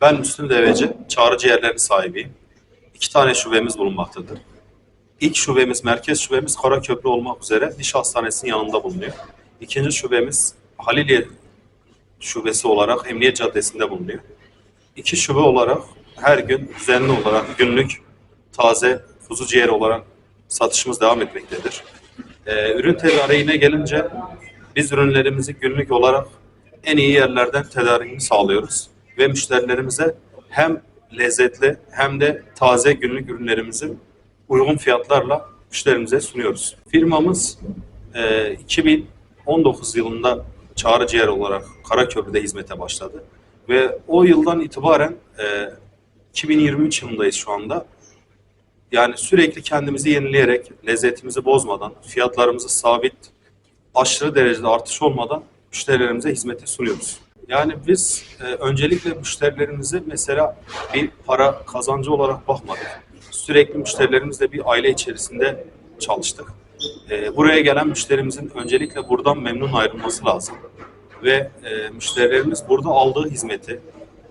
Ben Müslüm Deveci, Çağrı Ciğerleri sahibiyim. İki tane şubemiz bulunmaktadır. İlk şubemiz, merkez şubemiz Karaköprü olmak üzere Diş Hastanesi'nin yanında bulunuyor. İkinci şubemiz Haliliye şubesi olarak Emniyet Caddesi'nde bulunuyor. İki şube olarak her gün düzenli olarak günlük taze kuzu ciğeri olarak satışımız devam etmektedir. Ee, ürün tedariğine gelince biz ürünlerimizi günlük olarak en iyi yerlerden tedarikini sağlıyoruz. Ve müşterilerimize hem lezzetli hem de taze günlük ürünlerimizi uygun fiyatlarla müşterimize sunuyoruz. Firmamız e, 2019 yılında Çağrı Ciğer olarak Karaköprü'de hizmete başladı. Ve o yıldan itibaren e, 2023 yılındayız şu anda. Yani sürekli kendimizi yenileyerek, lezzetimizi bozmadan, fiyatlarımızı sabit, aşırı derecede artış olmadan müşterilerimize hizmeti sunuyoruz. Yani biz e, öncelikle müşterilerimize mesela bir para kazancı olarak bakmadık. Sürekli müşterilerimizle bir aile içerisinde çalıştık. E, buraya gelen müşterimizin öncelikle buradan memnun ayrılması lazım. Ve e, müşterilerimiz burada aldığı hizmeti,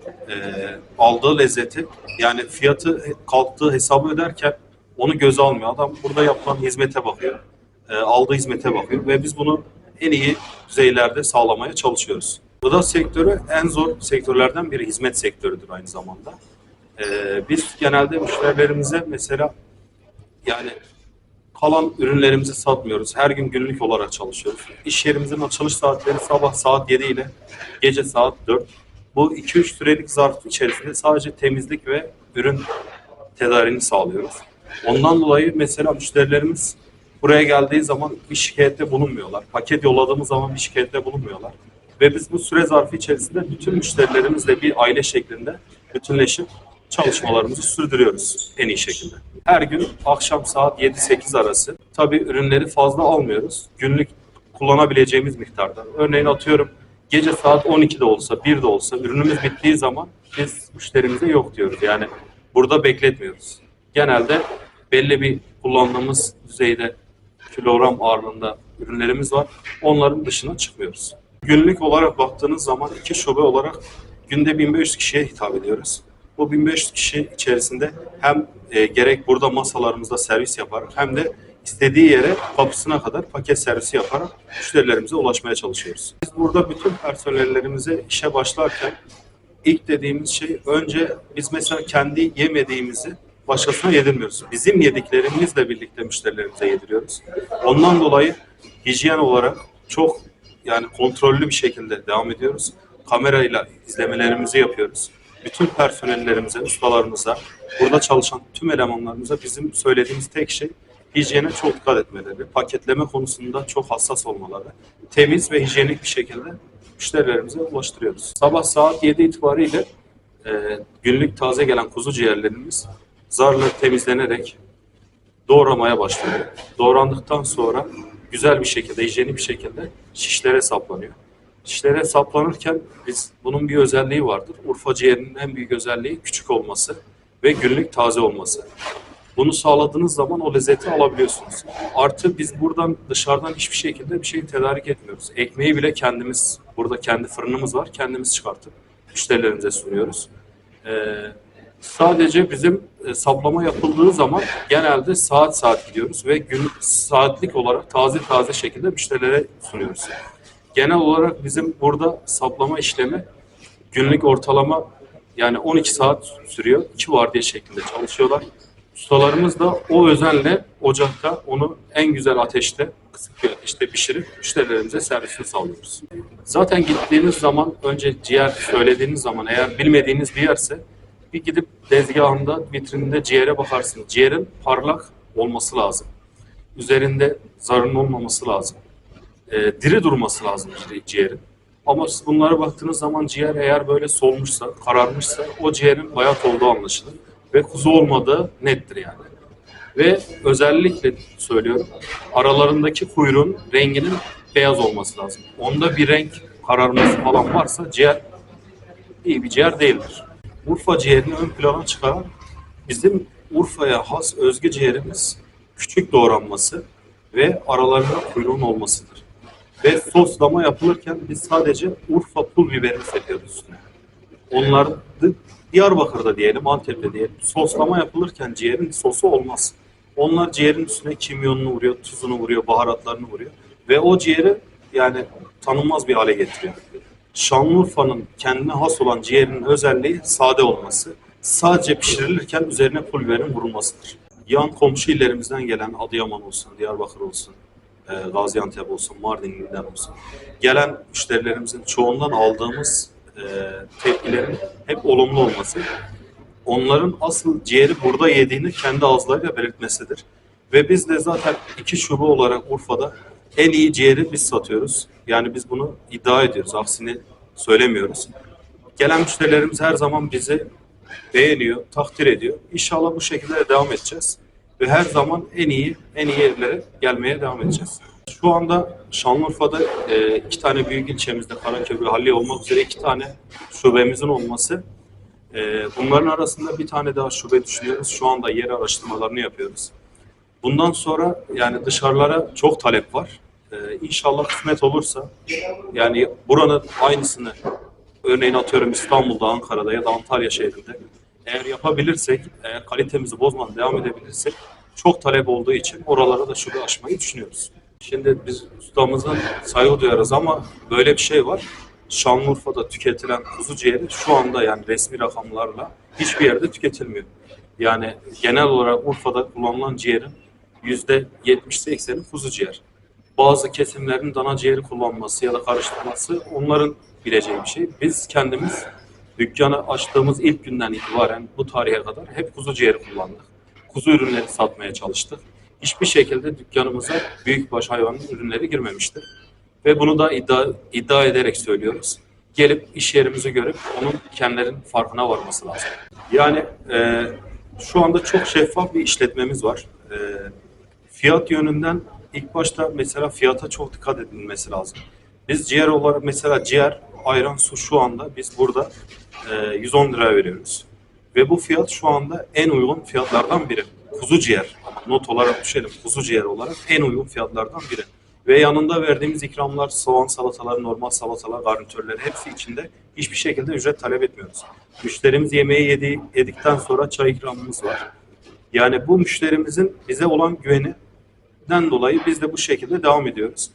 e, aldığı lezzeti yani fiyatı kalktığı hesabı öderken onu göze almıyor. Adam burada yapılan hizmete bakıyor. E, aldığı hizmete bakıyor ve biz bunu en iyi düzeylerde sağlamaya çalışıyoruz. Gıda sektörü en zor sektörlerden biri hizmet sektörüdür aynı zamanda. E, biz genelde müşterilerimize mesela yani kalan ürünlerimizi satmıyoruz. Her gün günlük olarak çalışıyoruz. İş yerimizin açılış saatleri sabah saat 7 ile gece saat 4. Bu 2-3 sürelik zarf içerisinde sadece temizlik ve ürün tedarini sağlıyoruz. Ondan dolayı mesela müşterilerimiz buraya geldiği zaman bir şikayette bulunmuyorlar. Paket yolladığımız zaman bir şikayette bulunmuyorlar. Ve biz bu süre zarfı içerisinde bütün müşterilerimizle bir aile şeklinde bütünleşip çalışmalarımızı sürdürüyoruz en iyi şekilde. Her gün akşam saat 7-8 arası tabii ürünleri fazla almıyoruz. Günlük kullanabileceğimiz miktarda. Örneğin atıyorum gece saat 12'de olsa, 1'de olsa ürünümüz bittiği zaman biz müşterimize yok diyoruz. Yani burada bekletmiyoruz. Genelde belli bir kullandığımız düzeyde kilogram ağırlığında ürünlerimiz var. Onların dışına çıkmıyoruz. Günlük olarak baktığınız zaman iki şube olarak günde 1500 kişiye hitap ediyoruz. Bu 1500 kişi içerisinde hem e, gerek burada masalarımızda servis yaparak hem de istediği yere kapısına kadar paket servisi yaparak müşterilerimize ulaşmaya çalışıyoruz. Biz burada bütün personellerimize işe başlarken ilk dediğimiz şey önce biz mesela kendi yemediğimizi başkasına yedirmiyoruz. Bizim yediklerimizle birlikte müşterilerimize yediriyoruz. Ondan dolayı hijyen olarak çok yani kontrollü bir şekilde devam ediyoruz. Kamerayla izlemelerimizi yapıyoruz. Bütün personellerimize, ustalarımıza, burada çalışan tüm elemanlarımıza bizim söylediğimiz tek şey hijyene çok dikkat etmeleri, paketleme konusunda çok hassas olmaları, temiz ve hijyenik bir şekilde müşterilerimize ulaştırıyoruz. Sabah saat 7 itibariyle e, günlük taze gelen kuzu ciğerlerimiz zarla temizlenerek doğramaya başlıyor. Doğrandıktan sonra güzel bir şekilde, hijyenik bir şekilde şişlere saplanıyor. Şişlere saplanırken biz bunun bir özelliği vardır. Urfa ciğerinin en büyük özelliği küçük olması ve günlük taze olması. Bunu sağladığınız zaman o lezzeti alabiliyorsunuz. Artı biz buradan dışarıdan hiçbir şekilde bir şey tedarik etmiyoruz. Ekmeği bile kendimiz, burada kendi fırınımız var, kendimiz çıkartıp müşterilerimize sunuyoruz. Ee, sadece bizim e, saplama yapıldığı zaman genelde saat saat gidiyoruz ve gün saatlik olarak taze taze şekilde müşterilere sunuyoruz. Genel olarak bizim burada saplama işlemi günlük ortalama yani 12 saat sürüyor. İki vardiya şeklinde çalışıyorlar. Ustalarımız da o özenle ocakta onu en güzel ateşte, kısık bir ateşte pişirip müşterilerimize servisini sağlıyoruz. Zaten gittiğiniz zaman önce ciğer söylediğiniz zaman eğer bilmediğiniz bir yerse bir gidip tezgahında, vitrininde ciğere bakarsınız. Ciğerin parlak olması lazım. Üzerinde zarın olmaması lazım. Ee, diri durması lazım ci- ciğerin. Ama siz bunlara baktığınız zaman ciğer eğer böyle solmuşsa, kararmışsa o ciğerin bayat olduğu anlaşılır. Ve kuzu olmadığı nettir yani. Ve özellikle söylüyorum aralarındaki kuyruğun renginin beyaz olması lazım. Onda bir renk kararması falan varsa ciğer iyi bir ciğer değildir. Urfa ciğerini ön plana çıkaran bizim Urfa'ya has özgü ciğerimiz küçük doğranması ve aralarında kuyruğun olmasıdır. Ve soslama yapılırken biz sadece Urfa pul biberini sepiyoruz üstüne. Onlar da Diyarbakır'da diyelim, Antep'te diyelim. Soslama yapılırken ciğerin sosu olmaz. Onlar ciğerin üstüne kimyonunu vuruyor, tuzunu vuruyor, baharatlarını vuruyor. Ve o ciğeri yani tanınmaz bir hale getiriyor. Şanlıurfa'nın kendine has olan ciğerinin özelliği sade olması. Sadece pişirilirken üzerine pul biberin vurulmasıdır. Yan komşu illerimizden gelen Adıyaman olsun, Diyarbakır olsun, e, Gaziantep olsun, Mardin'den olsun. Gelen müşterilerimizin çoğundan aldığımız e, tepkilerin hep olumlu olması. Onların asıl ciğeri burada yediğini kendi ağızlarıyla belirtmesidir. Ve biz de zaten iki şube olarak Urfa'da en iyi ciğeri biz satıyoruz. Yani biz bunu iddia ediyoruz. Aksini söylemiyoruz. Gelen müşterilerimiz her zaman bizi beğeniyor, takdir ediyor. İnşallah bu şekilde de devam edeceğiz. Ve her zaman en iyi, en iyi yerlere gelmeye devam edeceğiz. Şu anda Şanlıurfa'da e, iki tane büyük ilçemizde Karaköy ve Halliye olmak üzere iki tane şubemizin olması. E, bunların arasında bir tane daha şube düşünüyoruz. Şu anda yer araştırmalarını yapıyoruz. Bundan sonra yani dışarılara çok talep var. E, inşallah kısmet olursa yani buranın aynısını örneğin atıyorum İstanbul'da, Ankara'da ya da Antalya şehrinde eğer yapabilirsek, eğer kalitemizi bozmadan devam edebilirsek çok talep olduğu için oralara da şube açmayı düşünüyoruz. Şimdi biz ustamızdan saygı duyarız ama böyle bir şey var. Şanlıurfa'da tüketilen kuzu ciğeri şu anda yani resmi rakamlarla hiçbir yerde tüketilmiyor. Yani genel olarak Urfa'da kullanılan ciğerin yüzde 70-80'i kuzu ciğer. Bazı kesimlerin dana ciğeri kullanması ya da karıştırması onların bileceği bir şey. Biz kendimiz dükkanı açtığımız ilk günden itibaren bu tarihe kadar hep kuzu ciğeri kullandık. Kuzu ürünleri satmaya çalıştık. Hiçbir şekilde dükkanımıza büyükbaş hayvanın ürünleri girmemiştir. Ve bunu da iddia, iddia ederek söylüyoruz. Gelip iş yerimizi görüp onun kendilerinin farkına varması lazım. Yani e, şu anda çok şeffaf bir işletmemiz var. E, fiyat yönünden ilk başta mesela fiyata çok dikkat edilmesi lazım. Biz ciğer olarak mesela ciğer, ayran, su şu anda biz burada e, 110 lira veriyoruz. Ve bu fiyat şu anda en uygun fiyatlardan biri. Kuzu ciğer. Not olarak düşelim. Kuzu ciğer olarak en uygun fiyatlardan biri. Ve yanında verdiğimiz ikramlar, soğan salataları, normal salatalar, garnitörleri hepsi içinde hiçbir şekilde ücret talep etmiyoruz. Müşterimiz yemeği yedi, yedikten sonra çay ikramımız var. Yani bu müşterimizin bize olan güveninden dolayı biz de bu şekilde devam ediyoruz.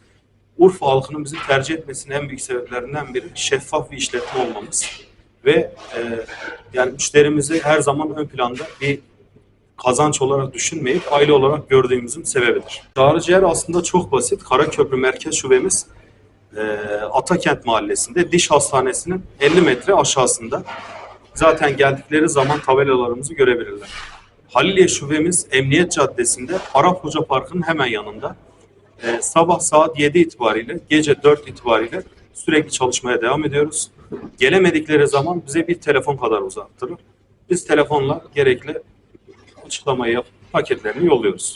Urfa halkının bizi tercih etmesinin en büyük sebeplerinden biri şeffaf bir işletme olmamız. Ve e, yani müşterimizi her zaman ön planda bir kazanç olarak düşünmeyip aile olarak gördüğümüzün sebebidir. Çağrı Ciğer aslında çok basit. Karaköprü Merkez Şubemiz e, Atakent Mahallesi'nde diş hastanesinin 50 metre aşağısında. Zaten geldikleri zaman tabelalarımızı görebilirler. Haliliye Şubemiz Emniyet Caddesi'nde Arap Hoca Parkı'nın hemen yanında. E, sabah saat 7 itibariyle, gece 4 itibariyle sürekli çalışmaya devam ediyoruz. Gelemedikleri zaman bize bir telefon kadar uzaktırır. Biz telefonla gerekli açıklamayı yapıp paketlerini yolluyoruz.